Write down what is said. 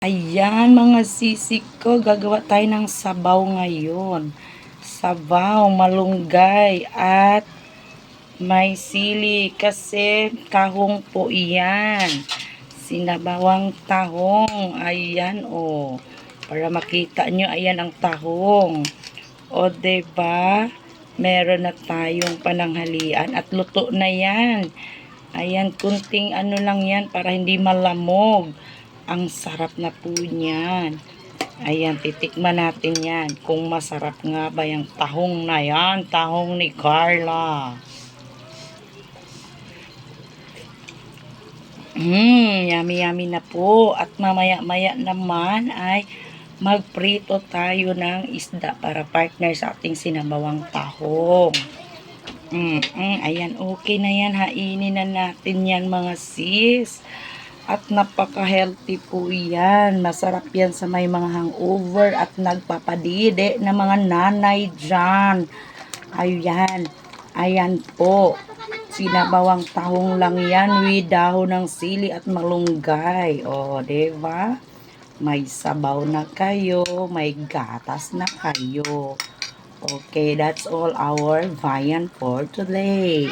Ayan mga sisig ko, gagawa tayo ng sabaw ngayon. Sabaw, malunggay at may sili kasi tahong po iyan. Sinabawang tahong. Ayan o. Para makita nyo, ayan ang tahong. O ba diba? Meron na tayong pananghalian at luto na yan. Ayan, kunting ano lang yan para hindi malamog. Ang sarap na po niyan. Ayan, titikman natin yan. Kung masarap nga ba yung tahong na yan. Tahong ni Carla. Mmm, yummy-yummy na po. At mamaya-maya naman ay magprito tayo ng isda para partner sa ating sinabawang tahong. Mm, mm, ayan, okay na yan. Hainin na natin yan mga sis. At napaka-healthy po yan. Masarap yan sa may mga hangover at nagpapadide na mga nanay dyan. Ayan. Ayan po. Sinabawang tahong lang yan with dahon ng sili at malunggay. O, diba? May sabaw na kayo. May gatas na kayo. Okay, that's all our viand for today.